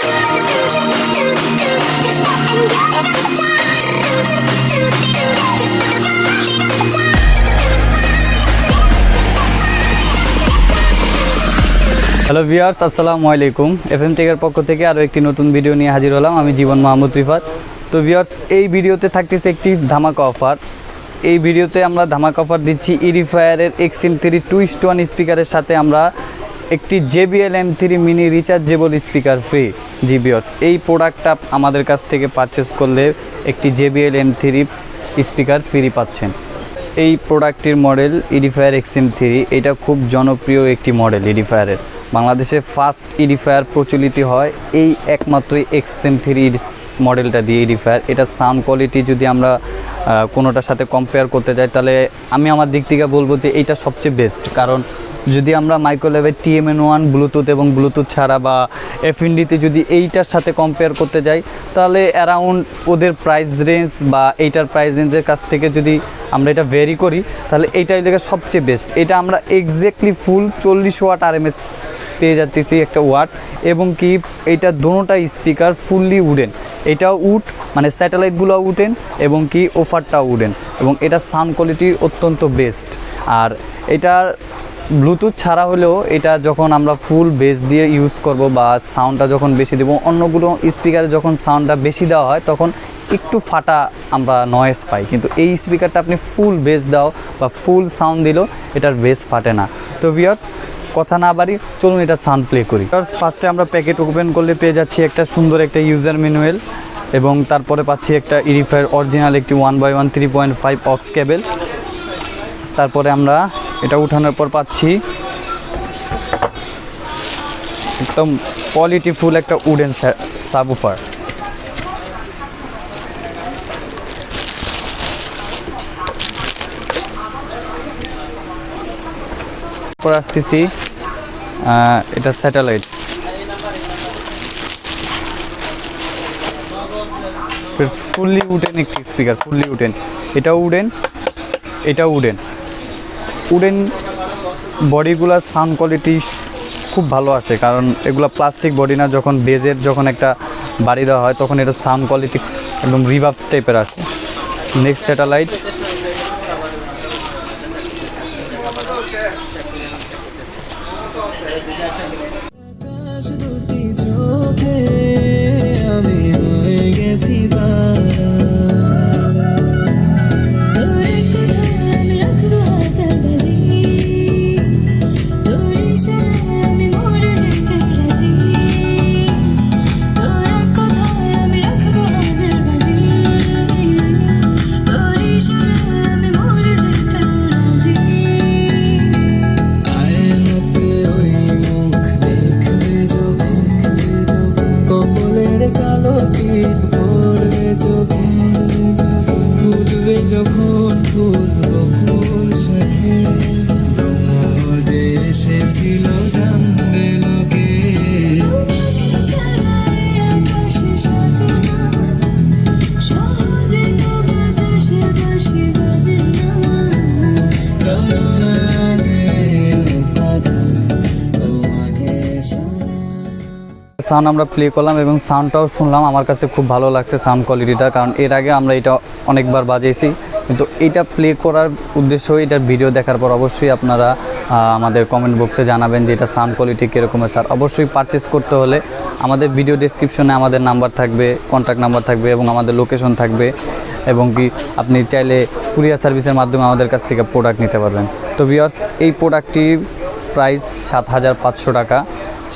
Hello viewers আসসালামু আলাইকুম F M টেকের পক্ষ থেকে আরও একটি নতুন ভিডিও নিয়ে হাজির হলাম। আমি জীবন মাহমুদ রিফাত। তো ভিউয়ার্স এই ভিডিওতে থাকতেছে একটি ধামাকা অফার এই ভিডিওতে আমরা ধামাকা অফার দিচ্ছি ইরিফায়ারের এক্সিম থ্রি টু ইস্ট ওয়ান স্পিকারের সাথে আমরা একটি JBL M three mini rechargeable speaker free জি ভিউয়ার্স এই প্রোডাক্টটা আমাদের কাছ থেকে পারচেস করলে একটি JBL M three speaker free পাচ্ছেন। এই প্রোডাক্টটির মডেল ইডিফায়ার এক্সিম থ্রি এটা খুব জনপ্রিয় একটি মডেল ইডিফায়ারের বাংলাদেশে ফার্স্ট ইডিফায়ার প্রচলিত হয় এই একমাত্র এক্সএম থ্রি মডেলটা দিয়ে ইডিফায়ার এটা সাউন্ড কোয়ালিটি যদি আমরা কোনোটার সাথে কম্পেয়ার করতে যাই, তাহলে আমি আমার দিক থেকে বলব যে এইটা সবচেয়ে বেস্ট কারণ যদি আমরা মাইক্রোলেভের টিএমএন ওয়ান, ব্লুটুথ এবং ব্লুটুথ ছাড়া বা এফএনডিতে যদি এইটার সাথে কম্পেয়ার করতে যাই, তাহলে অ্যারাউন্ড ওদের প্রাইস রেঞ্জ বা এইটার প্রাইস রেঞ্জের কাছ থেকে যদি আমরা এটা ভেরি করি, তাহলে এইটাই লেগে সবচেয়ে বেস্ট এটা আমরা এক্স্যাক্টলি ফুল চল্লিশ ওয়াট আরএমএস পেয়ে যাচ্ছি একটা ওয়াট এবং কি এইটা দোনোটা স্পিকার ফুললি উডেন এটাও উড মানে স্যাটেলাইটগুলো উঠেন এবং কি ওফারটাও উডেন এবং এটা সাউন্ড কোয়ালিটি অত্যন্ত বেস্ট আর এটার ব্লুটুথ ছাড়া হলেও এটা যখন আমরা ফুল বেস দিয়ে ইউজ করব বা সাউন্ডটা যখন বেশি দেবো, অন্যগুলো স্পিকারে যখন সাউন্ডটা বেশি দেওয়া হয়, তখন একটু ফাটা আমরা নয়েস পাই। কিন্তু এই স্পিকারটা আপনি ফুল বেস দাও বা ফুল সাউন্ড দিলেও এটার বেস ফাটে না। তো ভিয়ার্স কথা না বাড়ি, চলুন এটা সাউন্ড প্লে করি। ফার্স্টে আমরা প্যাকেট ওপেন করলে পেয়ে যাচ্ছি একটা সুন্দর একটা ইউজার ম্যানুয়াল এবং তারপরে পাচ্ছি একটা ইরিফায়ার অরিজিনাল একটি one by one three point five aux cable তারপরে আমরা এটা উঠানোর পর পাচ্ছি একদম কোয়ালিটিফুল একটা উডেন সাবুফার পর আসতেছি এটা স্যাটেলাইট ফুললি উডেন একটি স্পিকার ফুললি উডেন এটাও উডেন এটাও উডেন উডেন বডিগুলার সাউন্ড কোয়ালিটি খুব ভালো আসে, কারণ এগুলো প্লাস্টিক বডি না, যখন বেজের যখন একটা বাড়ি দেওয়া হয়, তখন এটা সাউন্ড কোয়ালিটি একদম রিভার্স টাইপের আসে। নেক্সট স্যাটেলাইট চোখে তিল পড়বে চোখে ফুটবে যখন ফুল বকুল সাথে যে এসেছিল জানবে সাউন্ড আমরা প্লে করলাম এবং সাউন্ডটাও শুনলাম। আমার কাছে খুব ভালো লাগছে সাউন্ড কোয়ালিটিটা কারণ এর আগে আমরা এটা অনেকবার বাজিয়েছি। কিন্তু এটা প্লে করার উদ্দেশ্য এটার ভিডিও দেখার পর অবশ্যই আপনারা আমাদের কমেন্ট বক্সে জানাবেন যে এটা সাউন্ড কোয়ালিটি কীরকম আছে। আর অবশ্যই পারচেস করতে হলে আমাদের ভিডিও ডেসক্রিপশনে আমাদের নাম্বার থাকবে কন্ট্যাক্ট নাম্বার থাকবে এবং আমাদের লোকেশন থাকবে এবং কি আপনি চাইলে কুরিয়ার সার্ভিসের মাধ্যমে আমাদের কাছ থেকে প্রোডাক্ট নিতে পারবেন। তো ভিওর্স এই প্রোডাক্টটির প্রাইস সাত হাজার পাঁচশো টাকা।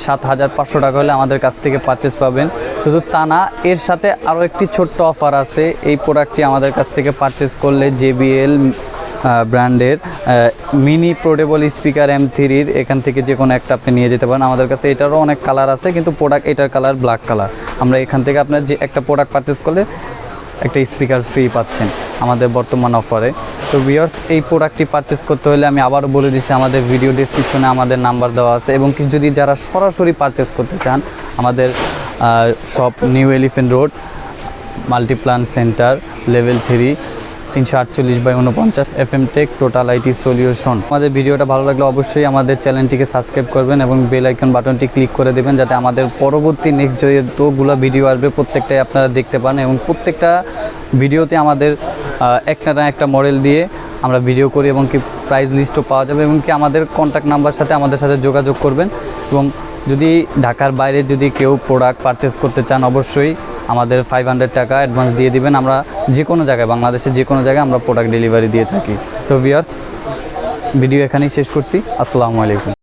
সাত হাজার পাঁচশো টাকা হলে আমাদের কাছ থেকে পারচেস পাবেন। শুধু তা না, এর সাথে আরও একটি ছোট্ট অফার আছে। এই প্রোডাক্টটি আমাদের কাছ থেকে পারচেস করলে জেবিএল ব্র্যান্ডের মিনি পোর্টেবল স্পিকার এম থ্রির এখান থেকে যে কোনো একটা আপনি নিয়ে যেতে পারেন। আমাদের কাছে এটারও অনেক কালার আছে, কিন্তু প্রোডাক্ট এটার কালার ব্ল্যাক কালার আমরা এখান থেকে আপনার যে একটা প্রোডাক্ট পারচেস করলে একটা স্পিকার ফ্রি পাচ্ছেন আমাদের বর্তমান অফারে তো ভিওর্স এই প্রোডাক্টটি পারচেস করতে হলে আমি আবারও বলে দিচ্ছি আমাদের ভিডিও ডিসক্রিপশনে আমাদের নাম্বার দেওয়া আছে এবং কিছু যদি যারা সরাসরি পারচেস করতে চান, আমাদের shop New Elephant Road Multiplan Center level three তিনশো আটচল্লিশ বাই উনপঞ্চাশ F M tech total IT solution. আমাদের ভিডিওটা ভালো লাগলে অবশ্যই আমাদের চ্যানেলটিকে সাবস্ক্রাইব করবেন এবং বেল আইকন বাটনটি ক্লিক করে দেবেন যাতে আমাদের পরবর্তী নেক্সট যতগুলো ভিডিও আসবে, প্রত্যেকটাই আপনারা দেখতে পান এবং প্রত্যেকটা ভিডিওতে আমাদের একটা না একটা মডেল দিয়ে আমরা ভিডিও করি এবং কি প্রাইস লিস্টও পাওয়া যাবে এবং কি আমাদের কন্ট্যাক্ট নাম্বার সাথে আমাদের সাথে যোগাযোগ করবেন এবং যদি ঢাকার বাইরে যদি কেউ প্রোডাক্ট পারচেস করতে চান, অবশ্যই আমাদের ফাইভ হান্ড্রেড টাকা অ্যাডভান্স দিয়ে দিবেন। আমরা যে কোনো জায়গায়, বাংলাদেশের যে কোনো জায়গায় আমরা প্রোডাক্ট ডেলিভারি দিয়ে থাকি। তো ভিওর্স ভিডিও এখানেই শেষ করছি। আসসালামু আলাইকুম।